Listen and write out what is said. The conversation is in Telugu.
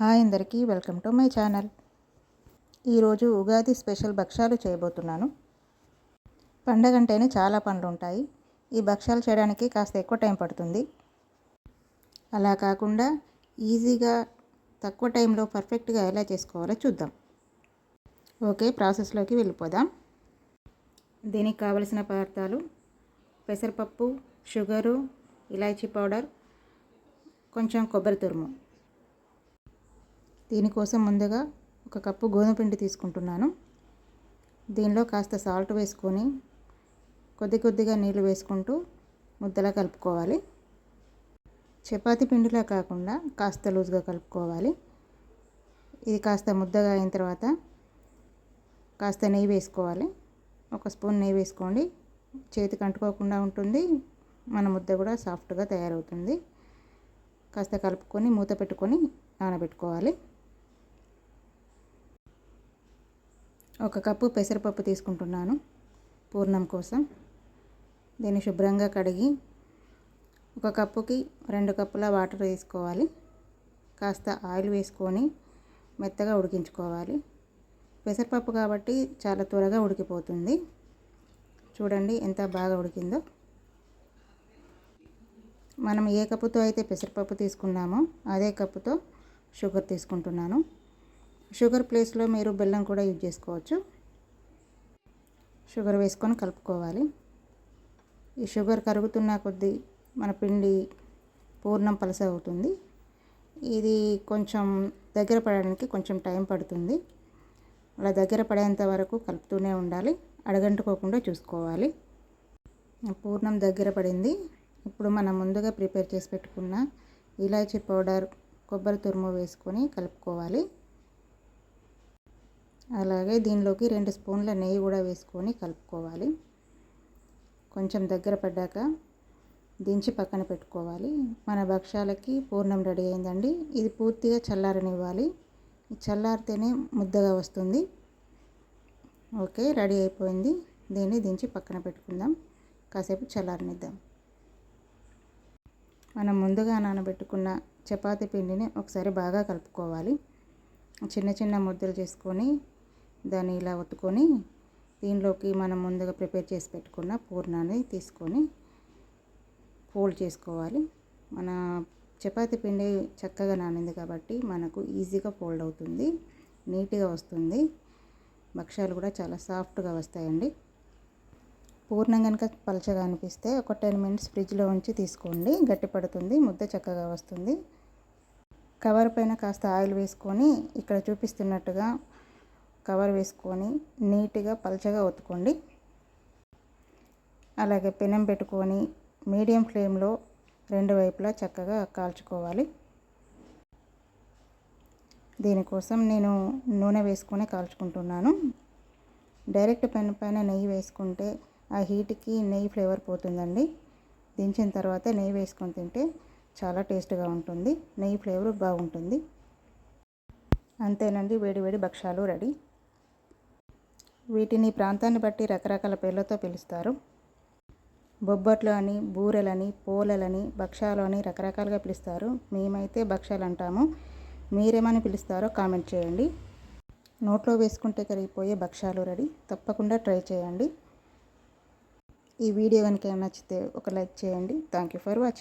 హాయ్ అందరికీ వెల్కమ్ టు మై ఛానల్. ఈరోజు ఉగాది స్పెషల్ భక్ష్యాలు చేయబోతున్నాను. పండగ అంటేనే చాలా పనులు ఉంటాయి. ఈ భక్ష్యాలు చేయడానికి కాస్త ఎక్కువ టైం పడుతుంది. అలా కాకుండా ఈజీగా తక్కువ టైంలో పర్ఫెక్ట్గా ఎలా చేసుకోవాలో చూద్దాం. ఓకే ప్రాసెస్లోకి వెళ్ళిపోదాం. దీనికి కావలసిన పదార్థాలు పెసరపప్పు షుగరు ఇలాచీ పౌడర్ కొంచెం కొబ్బరి తురుము. దీనికోసం ముందుగా ఒక కప్పు గోధుమ పిండి తీసుకుంటున్నాను. దీనిలో కాస్త సాల్ట్ వేసుకొని కొద్ది కొద్దిగా నీళ్ళు వేసుకుంటూ ముద్దలా కలుపుకోవాలి. చపాతి పిండిలా కాకుండా కాస్త లూజ్గా కలుపుకోవాలి. ఇది కాస్త ముద్దగా అయిన తర్వాత కాస్త నెయ్యి వేసుకోవాలి. ఒక స్పూన్ నెయ్యి వేసుకోండి. చేతికి అంటుకోకుండా ఉంటుంది. మన ముద్ద కూడా సాఫ్ట్గా తయారవుతుంది. కాస్త కలుపుకొని మూత పెట్టుకొని నానబెట్టుకోవాలి. ఒక కప్పు పెసరపప్పు తీసుకుంటున్నాను పూర్ణం కోసం. దీన్ని శుభ్రంగా కడిగి ఒక కప్పుకి రెండు కప్పుల వాటర్ వేసుకోవాలి. కాస్త ఆయిల్ వేసుకొని మెత్తగా ఉడికించుకోవాలి. పెసరపప్పు కాబట్టి చాలా త్వరగా ఉడికిపోతుంది. చూడండి ఎంత బాగా ఉడికిందో. మనం ఏ కప్పుతో అయితే పెసరపప్పు తీసుకున్నామో అదే కప్పుతో షుగర్ తీసుకుంటున్నాను. షుగర్ ప్లేస్లో మీరు బెల్లం కూడా యూజ్ చేసుకోవచ్చు. షుగర్ వేసుకొని కలుపుకోవాలి. ఈ షుగర్ కరుగుతున్న కొద్దీ మన పిండి పూర్ణం పలస అవుతుంది. ఇది కొంచెం దగ్గర పడడానికి కొంచెం టైం పడుతుంది. అలా దగ్గర పడేంత వరకు కలుపుతూనే ఉండాలి. అడగంటుకోకుండా చూసుకోవాలి. పూర్ణం దగ్గర పడింది. ఇప్పుడు మనం ముందుగా ప్రిపేర్ చేసి పెట్టుకున్న ఇలాచీ పౌడర్ కొబ్బరి తురుము వేసుకొని కలుపుకోవాలి. అలాగే దీనిలోకి రెండు స్పూన్ల నెయ్యి కూడా వేసుకొని కలుపుకోవాలి. కొంచెం దగ్గర పడ్డాక దించి పక్కన పెట్టుకోవాలి. మన భక్ష్యాలకి పూర్ణం రెడీ అయిందండి. ఇది పూర్తిగా చల్లారనివ్వాలి. చల్లారితేనే ముద్దగా వస్తుంది. ఓకే రెడీ అయిపోయింది. దీన్ని దించి పక్కన పెట్టుకుందాం. కాసేపు చల్లారనిద్దాం. మనం ముందుగా నానబెట్టుకున్న చపాతీ పిండిని ఒకసారి బాగా కలుపుకోవాలి. చిన్న చిన్న ముద్దలు చేసుకొని దాన్ని ఇలా ఒత్తుకొని దీనిలోకి మనం ముందుగా ప్రిపేర్ చేసి పెట్టుకున్న పూర్ణాన్ని తీసుకొని ఫోల్డ్ చేసుకోవాలి. మన చపాతి పిండి చక్కగా నానింది కాబట్టి మనకు ఈజీగా ఫోల్డ్ అవుతుంది నీట్గా వస్తుంది. భక్ష్యాలు కూడా చాలా సాఫ్ట్గా వస్తాయండి. పూర్ణం కనుక పలచగా అనిపిస్తే ఒక టెన్ మినిట్స్ ఫ్రిడ్జ్లో ఉంచి తీసుకోండి. గట్టి పడుతుంది ముద్ద చక్కగా వస్తుంది. కవర్ పైన కాస్త ఆయిల్ వేసుకొని ఇక్కడ చూపిస్తున్నట్టుగా కవర్ వేసుకొని నీట్గా పలచగా ఒత్తుకోండి. అలాగే పెనం పెట్టుకొని మీడియం ఫ్లేమ్లో రెండు వైపులా చక్కగా కాల్చుకోవాలి. దీనికోసం నేను నూనె వేసుకొని కాల్చుకుంటున్నాను. డైరెక్ట్ పెన్ పైన నెయ్యి వేసుకుంటే ఆ హీట్కి నెయ్యి ఫ్లేవర్ పోతుందండి. దించిన తర్వాత నెయ్యి వేసుకొని తింటే చాలా టేస్ట్గా ఉంటుంది. నెయ్యి ఫ్లేవర్ బాగుంటుంది. అంతేనండి వేడి వేడి భక్షాలు రెడీ. వీటిని ప్రాంతాన్ని బట్టి రకరకాల పేర్లతో పిలుస్తారు. బొబ్బట్లు అని బూరెలని పోలలని భక్ష్యాలు అని రకరకాలుగా పిలుస్తారు. మేమైతే భక్ష్యాలు అంటాము. మీరేమని పిలుస్తారో కామెంట్ చేయండి. నోట్లో వేసుకుంటే కరిగిపోయే భక్ష్యాలు రెడీ. తప్పకుండా ట్రై చేయండి. ఈ వీడియో కనుక నచ్చితే ఒక లైక్ చేయండి. Thank you for watching.